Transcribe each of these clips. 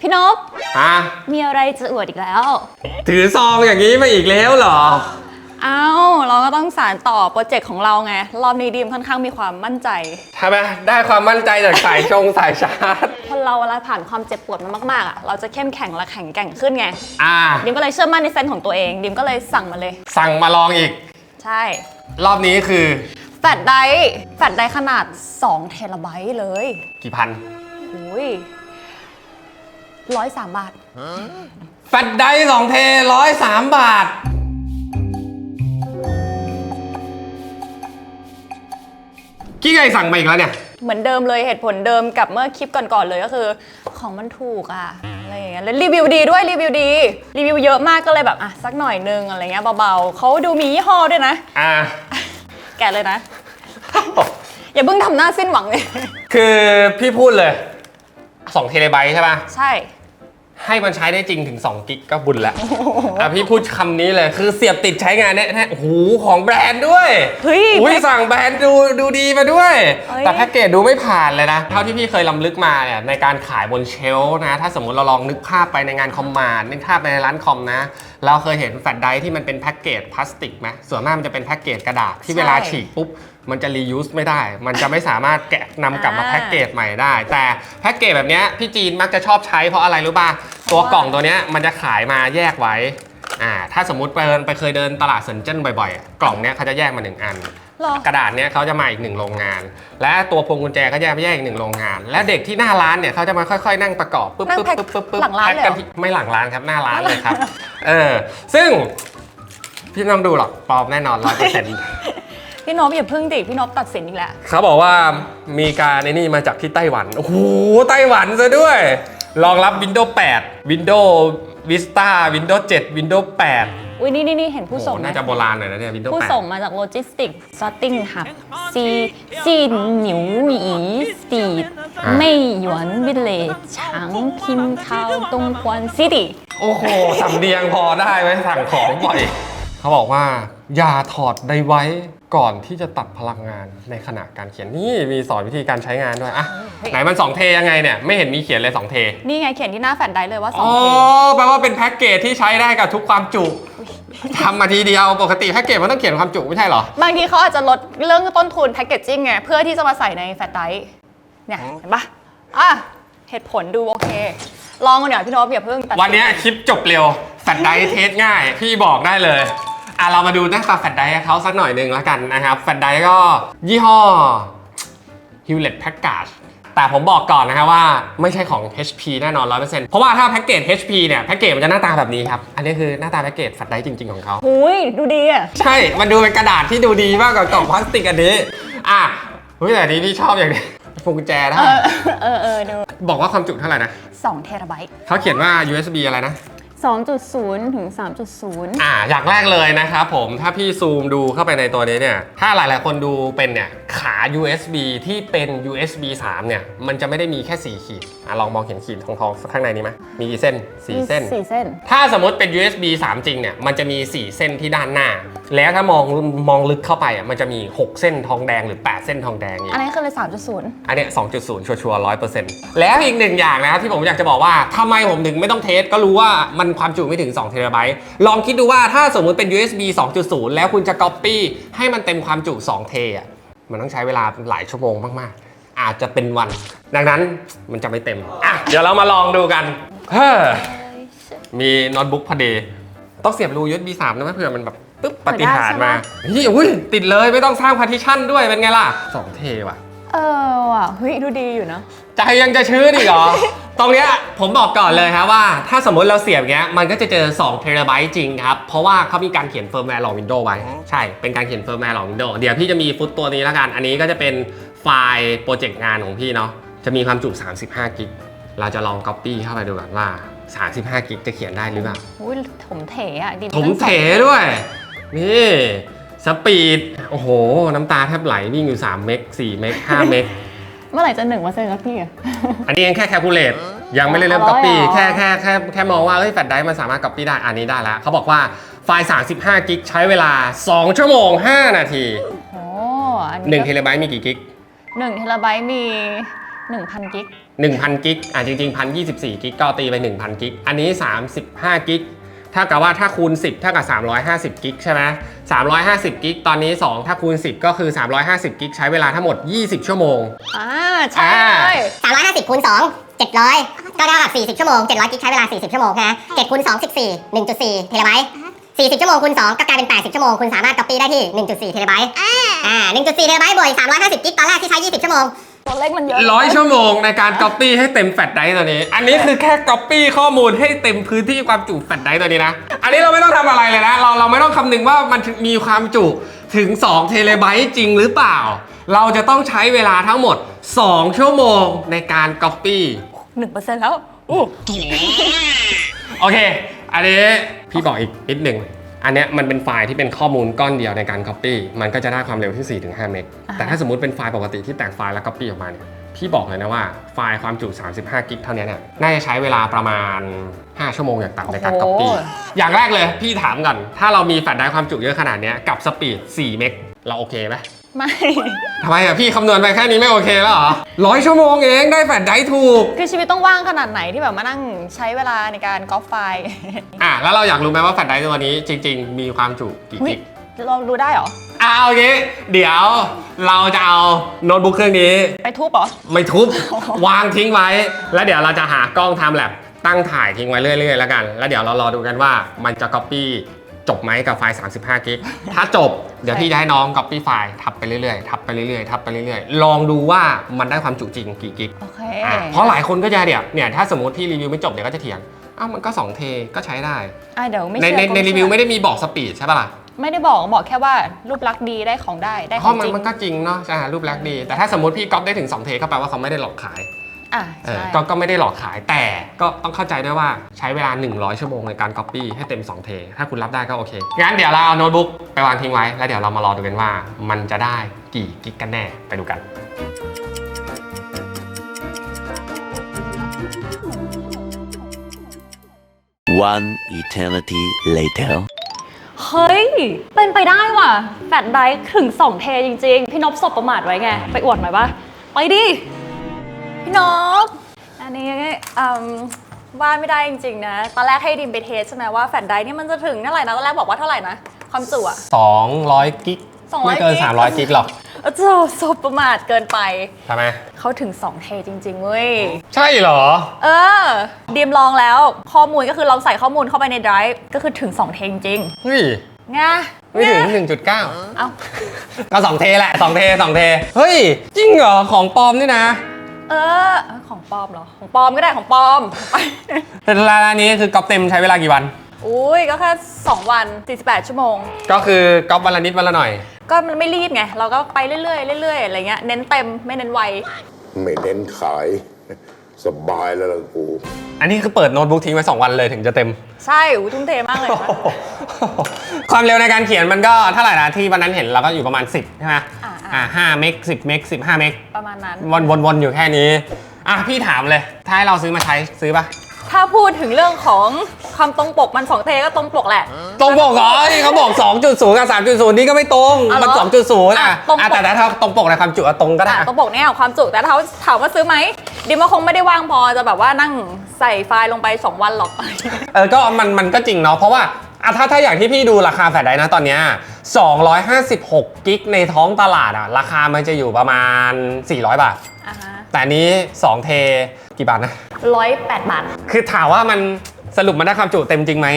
พี่นพอะมีอะไรจะอวดอีกแล้ว ถือซองอย่างนี้มาอีกแล้วเหรอ เอ้าเราก็ต้องสารต่อโปรเจกต์ของเราไง รอบนี้ดีมค่อนข้างมีความมั่นใจทำไมได้ความมั่นใจจากสายชงสายชาร์จคนเราเวลาผ่านความเจ็บปวดมามากๆอะเราจะเข้มแข็งและแข็งแกร่งขึ้นไงอ่าดิมก็เลยเชื่อมั่นในเซนส์ของตัวเอง ดิมก็เลยสั่งมาเลย สั่งมาลองอีก ใช่ รอบนี้คือแฟลชไดรฟ์แฟลชไดรฟ์ขนาด 2 เทราไบต์เลย กี่พันหุย ร้อยสามบาท แฟลชไดร์สองเทร้อยสามบาท กี้ไงสั่งมาอีกแล้วเนี่ย เหมือนเดิมเลยเหตุผลเดิมกับเมื่อคลิปก่อนๆเลยก็คือ ของมันถูกอะอะไรอย่างเงี้ยแล้วรีวิวดีด้วยรีวิวดี รีวิวเยอะมากก็เลยแบบอะสักหน่อยนึงอะไรเงี้ยเบาๆเขาดูมียี่ห้อด้วยนะ อ่า แกะเลยนะ อย่าเพิ่งทำหน้าสิ้นหวังเลย คือพี่พูดเลย2เทเลไบต์ใช่ป่ะ ใช่ ให้มันใช้ได้จริงถึง 2 กิกก็บุญแล้วอะพี่พูดคำนี้เลยคือเสียบติดใช้งานเนี่ยโอ้โหของแบรนด์ด้วยเฮ้ยอุ้ยสั่งแบรนด์ดูดูดีมาด้วยเฮ้ยแต่แพ็กเกจดูไม่ผ่านเลยนะ เท่าที่พี่เคยลำลึกมาเนี่ยในการขายบนเชลฟ์นะ ถ้าสมมุติเราลองนึกภาพไปในงานคอมมานด์นึกภาพไปในร้านคอมนะเราเคยเห็นแฟลชไดรฟ์ที่มันเป็นแพ็กเกจพลาสติกไหมส่วนมากมันจะเป็นแพ็กเกจกระดาษที่เวลาฉีกปุ๊บ มันจะรียูสไม่ได้ มันจะไม่สามารถแกะนำกลับมาแพ็กเกจใหม่ได้ แต่แพ็กเกจแบบเนี้ยพี่จีนมักจะชอบใช้เพราะอะไรรู้ป่ะตัวกล่องตัวเนี้ยมันจะขายมาแยกไว้อ่าถ้าสมมติไปเดินไปเคยเดินตลาดเซินเจิ้นบ่อยๆอะกล่องเนี้ยเขาจะแยกมาหนึ่งอัน หรอกระดาษเนี้ยเขาจะมาอีกหนึ่งโรงงาน และตัวพวงกุญแจก็แยกไปแยกอีกหนึ่งโรงงาน และเด็กที่หน้าร้านเนี่ยเขาจะมาค่อยๆ นั่งประกอบปึ๊บนั่งปึ๊บแพ็คปึ๊บปึ๊บปึ๊บหลังร้านแพ็คเลยเหรอ กัที่ไม่หลังร้านครับหน้าร้านเลยครับ เออ ซึ่งพี่ไม่ต้องดูหรอกปลอมแน่นอนร้อยเปอร์เซ็นต์ พี่นพอย่าเพิ่งดิพี่นพตัดสินอีกแล้ว เขาบอกว่ามีการในนี่มาจากที่ไต้หวัน โอ้โห ไต้หวันซะด้วย รองรับ Windows 8 Windows Vista Windows 7 Windows 8อุ้ยนี่นี่นี่เห็นโอ้ผู้โหส่งไหมน่าจะโบราณหน่อยนะเนี่ย Windows ผู้8ส่งมาจากโลจิสติกซอตติ้งหับซีซีหนิวหยีสีไม่หยวนวิลเลจฉางคิมทาวตงควนซิตี้โอ้โหสำเนียงพอได้ไหมสั่งของบ่อย เขาบอกว่า อย่าถอดไดไว้ ก่อนที่จะตัดพลังงานในขณะการเขียนนี่มีสอนวิธีการใช้งานด้วยอะไหนมัน2เทยังไงเนี่ยไม่เห็นมีเขียนเลย2เทนี่ไงเขียนที่หน้าแฟลชไดรฟ์เลยว่าสออ๋งอเทแปลว่าเป็นแพ็กเกจที่ใช้ได้กับทุกความจุทำมาทีเดียวปกติแพ็กเกจมันต้องเขียนความจุไม่ใช่เหรอ บางทีเขาอาจจะลดเรื่องต้นทุนแพคเกจจิ้งไงเพื่อที่จะมาใส่ในแฟลชไดรฟ์เนี่ยเห็นปะอะเหตุผลดูโอเค ลองกันเดี๋ยวพี่นพอย่าเพิ่งตัดสิวันเนี้ยคลิปจบเร็วแฟลชไดรฟ์เทสง่ายพี่บอกได้เลย อะเรามาดูหน้าตาแฟลชไดรฟ์เขาสักหน่อยหนึ่งแล้วกันนะครับแฟลชไดรฟ์ก็ยี่ห้อ Hewlett Packard แต่ผมบอกก่อนนะครับว่าไม่ใช่ของ HP แน่นอน 100%เพราะว่าถ้าแพ็กเกจ HP เนี่ยแพ็กเกจมันจะหน้าตาแบบนี้ครับ อันนี้คือหน้าตาแพ็กเกจแฟลชไดรฟ์จริง ๆ ของเขา หุยดูดีอะ ใช่ มันดูเป็นกระดาษที่ดูดีมากกว่ากล่องพลาสติกอันนี้ อะเฮ้ยแต่อันนี้พี่ชอบอย่างนี้พวงกุญแจได้เออเออเออดูบอกว่าความจุเท่าไหร่นะสองเทราไบต์เขาเขียนว่า USB อะไรนะ 2.0 ถึง 3.0 อ่าอย่างแรกเลยนะครับผมถ้าพี่ซูมดูเข้าไปในตัวนี้เนี่ย ถ้าหลายๆ คนดูเป็นเนี่ย ขา USB ที่เป็น USB 3 เนี่ย มันจะไม่ได้มีแค่ 4 ขีดอะลองมองเห็นขีดทองๆข้างในนี้ไหมมีกี่เส้น 4 เส้นสี่เส้น ถ้าสมมติเป็น USB 3 จริงเนี่ย มันจะมี 4 เส้นที่ด้านหน้า แล้วถ้ามองมองลึกเข้าไปอะมันจะมี 6 เส้นทองแดงหรือ 8 เส้นทองแดงอีกอันนี้คือเลย 3.0 อันเนี้ย2.0 ชัวร์ๆร้อยเปอร์เซ็นต์แล้วอีกหนึ่งอย่างนะครับที่ผมอยากจะบอกว่าทำไมผมถึงไม่ต้องเทสก็รู้ว่ามันความจุไม่ถึง2เทราไบต์ลองคิดดูว่าถ้าสมมุติเป็น USB 2.0 แล้วคุณจะ Copy ให้มันเต็มความจุ2เทอะมันต้องใช้เวลาหลายชั่วโมงมากๆ อาจจะเป็นวัน ดังนั้นมันจะไม่เต็มอะเดี๋ยวเรามาลองดูกันเฮ้อมีโน้ตบุ๊กพอดี ต้องเสียบรู USB 3นะเผื่อมันแบบปึ๊บปฏิหารย์มานี่อุ้ยติดเลยไม่ต้องสร้างพาร์ติชันด้วยเป็นไงล่ะสองเทว่ะ เออว่ะเฮ้ยดูดีอยู่นะใจยังจะชื้นอีกเหรอ ตรงเนี้ยผมบอกก่อนเลยครับว่า ถ้าสมมติเราเสียบเงี้ยมันก็จะเจอ2เทราไบต์จริงครับ เพราะว่าเขามีการเขียนเฟิร์มแวร์หลอกวินโดว์ไว้ ใช่ เป็นการเขียนเฟิร์มแวร์หลอกวินโดว์เดี๋ยวพี่จะมีฟุตตัวนี้แล้วกัน อันนี้ก็จะเป็นไฟล์โปรเจกต์งานของพี่เนาะ จะมีความจุ 35 กิก เราจะลอง Copy เข้าไปดูก่อนว่า 35 กิกจะเขียนได้หรือเปล่าอุ้ยถมเถอะดีถมเถด้วย นี่ สปีด โอ้โห น้ำตาแทบไหลวิ่งอยู่ 3 เมก4เมก5เมก เมื่อไหร่จะหนึ่งเปอร์เซ็นต์ครับพี่อะอันนี้ยังแค่แคลคูลเลตยังไม่ได้เริ่มอ๋อก๊อปปี้เหรอ แค่แค่แค่แค่มองว่าเฮ้ยแฟลชไดรฟ์มันสามารถก๊อปปี้ได้ อันนี้ได้แล้วเขาบอกว่าไฟล์ 35 กิก ใช้เวลา 2 ชั่วโมง 5 นาที โอ้อันนี้1เทราไบต์มีกี่กิก หนึ่งเทราไบต์มี1,000กิก 1,000 กิก อะจริงๆ1,024 กิก ก็ตีไป 1,000 กิก อันนี้ 35 กิก ถ้ากับว่าถ้าคูณ 10เท่ากับ 350 กิกใช่ไหม350 กิกตอนนี้ 2 ถ้าคูณ 10 ก็คือ 350 กิกใช้เวลาทั้งหมด 20 ชั่วโมง อ่าใช่เลย350คูณ2 700 ก็เท่ากับ40 ชั่วโมง 700 กิกใช้เวลา 40 ชั่วโมงนะ7คูณ2 14 1.4 เทเลไบต์40 ชั่วโมงคูณ2ก็กลายเป็น 80 ชั่วโมง คุณสามารถ copy ได้ที่ 1.4 เทเลไบต์อ่า1.4 เทเลไบต์บวกอีก350 กิกตอนแรกที่ใช้ 20 ชั่วโมง ตัวเลขมันเยอะร้อยชั่วโมงในการ Copy ให้เต็มแฟลชไดรฟ์ตัวนี้ อันนี้คือแค่ Copy ข้อมูลให้เต็มพื้นที่ความจุแฟลชไดรฟ์ตัวนี้นะ อันนี้เราไม่ต้องทำอะไรเลยนะ เราเราไม่ต้องคำนึงว่ามันมีความจุถึง2เทเลไบต์จริงหรือเปล่า เราจะต้องใช้เวลาทั้งหมด 2 ชั่วโมงในการ Copy 1%แล้วอู้โอเค อันนี้พี่บอกอีกนิดหนึ่ง อันเนี้ยมันเป็นไฟล์ที่เป็นข้อมูลก้อนเดียวในการ Copy มันก็จะได้ความเร็วที่ 4-5 เมกแต่ถ้าสมมุติเป็นไฟล์ปกติที่แตกไฟล์แล้ว Copy ออกมาเนี่ย พี่บอกเลยนะว่าไฟล์ความจุ 35 กิกเท่านี้เนี่ยน่าจะใช้เวลาประมาณ 5 ชั่วโมงอย่างต่ำในการ Copy อย่างแรกเลยพี่ถามก่อน ถ้าเรามีแฟลชไดรฟ์ความจุเยอะขนาดเนี้ยกับสปีด 4 เมก เราโอเคไหม ไม่ ทำไมอะพี่คำนวณไปแค่นี้ไม่โอเคแล้วเหรอร้อยชั่วโมงเองได้แฟลชไดรฟ์ถูก คือชีวิตต้องว่างขนาดไหนที่แบบมานั่งใช้เวลาในการก๊อปไฟล์ อะแล้วเราอยากรู้ไหมว่าแฟลชไดรฟ์ตัวนี้จริง ๆ มีความจุกี่อุ๊ยกิกเราดูได้เหรอเอาโอเคเดี๋ยวเราจะเอาโน้ตบุ๊กเครื่องนี้ ไปทุบเหรอ ไม่ทุบ วางทิ้งไว้ แล้วเดี๋ยวเราจะหากล้องทำแลบตั้งถ่ายทิ้งไว้เรื่อยๆแล้วกัน แล้วเดี๋ยวเรารอดูกันว่ามันจะ Copy จบไหมกับไฟล์ 35 กิก ถ้าจบ เดี๋ยวพี่จะให้น้อง Copy ไฟล์ทับไปเรื่อยๆ ทับไปเรื่อยๆ ทับไปเรื่อยๆ ลองดูว่ามันได้ความจุจริงกี่กิกโอเคอะเพราะหลายคนก็จะเดี๋ยวเนี่ย ถ้าสมมติพี่รีวิวไม่จบเดี๋ยวก็จะเถียง อ้าวมันก็2เทก็ใช้ได้ อะเดี๋ยวไม่ในเชื่อในก็ในเชื่อรีวิวไม่ได้มีบอกสปีดใช่ปะล่ะไม่ได้บอกบอกแค่ว่ารูปลักษณ์ดีได้ของได้ได้เพของราะมันจริง มันก็จริงเนาะใช่รูปลักษณ์ดี แต่ถ้าสมมติพี่ก๊อปได้ถึง2เทก็แปลว่าเขาไม่ได้หลอกขาย อะเอใช่อก็ก็ไม่ได้หลอกขายแต่ก็ต้องเข้าใจด้วยว่าใช้เวลา 100 ชั่วโมงในการก๊อปปี้ให้เต็ม 2 เท ถ้าคุณรับได้ก็โอเค งั้นเดี๋ยวเราเอาโน้ตบุ๊กไปวางทิ้งไว้ แล้วเดี๋ยวเรามารอดูกันว่า มันจะได้กี่กิกกันแน่ไปดูกัน One eternity later. เฮ้ย เป็นไปได้ว่ะ แฟดไดรฟ์ถึง 2 เทจริง ๆ พี่นพสบประมาทไว้ไง ไปอวดหน่อยปะไปดิ พี่นกอันนี้อืมว่าไม่ได้จริงๆนะ ตอนแรกให้ดิมไปเทสใช่ไหมว่าแฟลชไดรฟ์นี่มันจะถึงเท่าไหร่นะ ตอนแรกบอกว่าเท่าไหร่นะ ความจุอะ 200 กิก200ไม่เกิน กิก 300 กิกหรอกเออเจ้าสบประมาทเกินไปใช่ไหมเขาถึง 2 เทจริงๆเว้ย ใช่เหรอ เออดิมลองแล้ว ข้อมูลก็คือเราใส่ข้อมูลเข้าไปในไดรฟ์ก็คือถึง 2 เทจริงเฮ้ย ๆไงไม่ถึงไ1.9 เอ้าก็ 2 เทแหละ 2 เท 2 เท เฮ้ย จริงเหรอ ของปลอมนี่นะ เออเออของปลอมเหรอ ของปลอมก็ได้ของปลอม แต่ร้านนี้คือก๊อปเต็มใช้เวลากี่วัน อุ้ยก็แค่2วัน 48 ชั่วโมง ก็คือก๊อปวันละนิดวันละหน่อย ก็มันไม่รีบไง เราก็ไปเรื่อยๆเรื่อยๆอะไรเงี้ยเน้นเต็มไม่เน้นไว ไม่เน้นขาย สบายแล้วล่ะกู อันนี้คือเปิดโน้ตบุ๊กทิ้งไว้2วันเลยถึงจะเต็ม ใช่อู้ทุ่มเทมากเลยนะ ความเร็วในการเขียนมันก็เท่าไหร่นะที่วันนั้นเห็นเราก็อยู่ประมาณ 10 ใช่ไหม อ่าๆอ่าห้าเมกสิบเมกสิบห้าเมกประมาณนั้น วนวนวนอยู่แค่นี้ อะพี่ถามเลย ถ้าให้เราซื้อมาใช้ซื้อปะถ้าพูดถึงเรื่องของความตรงปกมัน2เทก็ตรงปกแหละ ตรงปกเหรอที่เขาบอก 2.0 กับ 3.0 นี่ก็ไม่ตรงอ๋อเหรอมัน 2.0อะอะตรงปกอะแต่ถ้าตรงปกในความจุอะตรงก็ได้อะตรงปกเนี่ยความจุแต่ถ้าถามว่าซื้อไหมดิมว่าคงไม่ได้ว่างพอจะแบบว่านั่งใส่ไฟล์ลงไป 2 วันหรอก เออ ก็มันมันก็จริงเนาะ เพราะว่า อะถ้าถ้าอย่างที่พี่ดูราคาแฟลชไดรฟ์นะตอนเนี้ย256กิกในท้องตลาดอะราคามันจะอยู่ประมาณ 400 บาท อ่าฮะแต่อันนี้ 2 เทกี่บาทนะ ร้อยแปดบาท คือถามว่ามันสรุปมันได้ความจุเต็มจริงไหม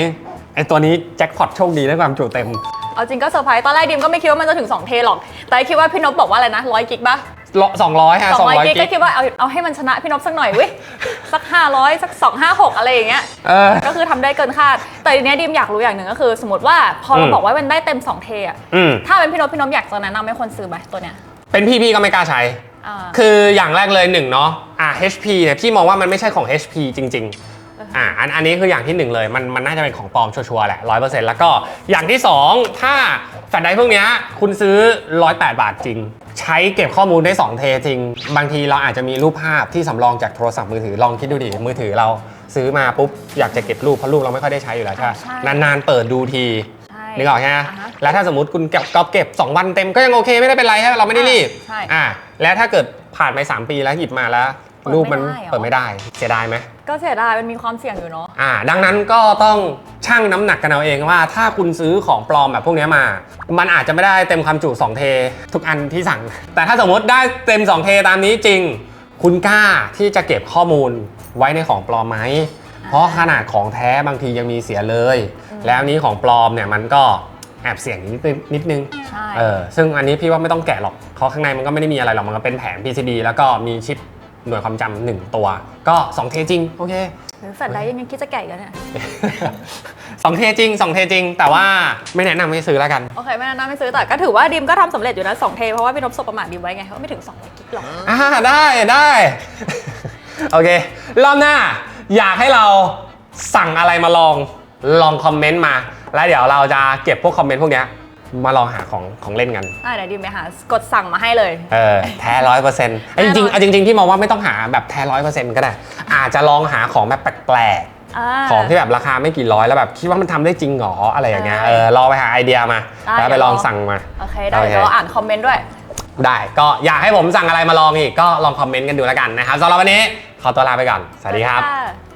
ไอตัวนี้แจ็คพอตโชคดีได้ความจุเต็ม เอาจริงก็เซอร์ไพรส์ตอนแรกดิมก็ไม่คิดว่ามันจะถึง 2 เทหรอก แต่คิดว่าพี่นพบอกว่าอะไรนะร้อยกิกปะ สองร้อยฮะสองร้อย200กิกกิก็กคิดว่าเอาเอาให้มันชนะพี่นพสักหน่อยเว้ยสัก 500 สัก 256 อะไรอย่างเงี้ยเออก็คือทำได้เกินคาด แต่ทีเนี้ยดิมอยากรู้อย่างหนึ่งก็คือ สมมติว่าพอเราอืมบอกว่ามันได้เต็ม 2 เทอะอืมถ้าเป็นพี่นพพี่นพอยากจะแนะนำให้คนซื้อไหมตัวเนี้ยเป็นพี่พี่ก็ไม่กล้าใช้อ่าคืออย่างแรกเลยหนึ่งเนาะอะ HP เนี่ยพี่มองว่ามันไม่ใช่ของ HP จริง ๆอะอันอันนี้คืออย่างที่หนึ่งเลยมันมันน่าจะเป็นของปลอมชัวร์ๆแหละร้อยเปอร์เซ็นต์แล้วก็อย่างที่สองถ้าแฟลชไดรฟ์พวกเนี้ยคุณซื้อ 108 บาทจริง ใช้เก็บข้อมูลได้ 2 เทจริงบางทีเราอาจจะมีรูปภาพที่สำรองจากโทรศัพท์มือถือลองคิดดูดิมือถือเราซื้อมาปุ๊บอยากจะเก็บรูปเพราะรูปเราไม่ค่อยได้ใช้อยู่แล้วใช่ปะใช่ นานๆเปิดดูที ใช่ นึกออกใช่ไหมอ่าฮะแล้วถ้าสมมติคุณเก็บก็เก็บ 2 วันเต็มก็ยังโอเคไม่ได้เป็นไรใช่ไหมเราไม่ได้รีบใช่อ่าแล้วถ้าเกิดผ่านไป 3 ปีแล้วหยิบมาแล้ว เปิดรูปมันไม่ได้เหรอ เปิดไม่ได้เสียดายไหมก็เสียดายมันมีความเสี่ยงอยู่เนาะ อ่า ดังนั้นก็ต้อง ชั่งน้ำหนักกันเอาเองว่า ถ้าคุณซื้อของปลอมแบบพวกเนี้ยมา มันอาจจะไม่ได้เต็มความจุ 2 เท ทุกอันที่สั่ง แต่ถ้าสมมติได้เต็ม 2 เทตามนี้จริง คุณกล้าที่จะเก็บข้อมูลไว้ในของปลอมไหมเพราะขนาดของแท้บางทียังมีเสียเลย แล้วอันนี้ของปลอมเนี่ยมันก็แอบเสี่ยงนิดนึงนิดนึงใช่เออซึ่งอันนี้พี่ว่าไม่ต้องแกะหรอกเพราะข้างในมันก็ไม่ได้มีอะไรหรอกมันก็เป็นแผง PCB แล้วก็มีชิปหน่วยความจำหนึ่งตัว ก็สองเทจริง โอเคหรือ แฟลชไดรฟ์ยังคิดจะแกะอีกันเนี่ยสองเทจริงสองเทจริง แต่ว่าไม่แนะนำให้ซื้อแล้วกัน โอเค ไม่แนะนำไม่ซื้อแต่ก็ถือว่าดิมก็ทำสำเร็จอยู่นะสองเท เพราะว่าพี่นพสบประมาทดิมไว้ไงว่าไม่ถึง2กิกหรอกอ่าได้ได้ โอเค รอบหน้า อยากให้เราสั่งอะไรมาลองลองคอมเมนต์มา แล้วเดี๋ยวเราจะเก็บพวกคอมเมนต์พวกเนี้ย มาลองหาของของเล่นกัน อะเดี๋ยวดิมไปหากดสั่งมาให้เลย เออแท้ร้อยเปอร์เซ็นต์จริงๆเอาจริงๆที่มองว่าไม่ต้องหาแบบแท้ร้อยเปอร์เซ็นต์ก็ได้ อาจจะลองหาของแบบแปลกๆอ่าของที่แบบราคาไม่กี่ร้อยแล้วแบบคิดว่ามันทำได้จริงเหรออะไรอย่างเงี้ยเอเอออลองไปหาไอเดียมา ได้แล้วไปลองสั่งมา โอเค ได้เดี๋ยวเราอ่านคอมเมนต์ด้วย ได้ก็อยากให้ผมสั่งอะไรมาลองอีกก็ลองคอมเมนต์กันดูแล้วกันนะครับสำหรับวันนี้ขอตัวลาไปก่อน สวัสดีครับสวัสดีค่ะ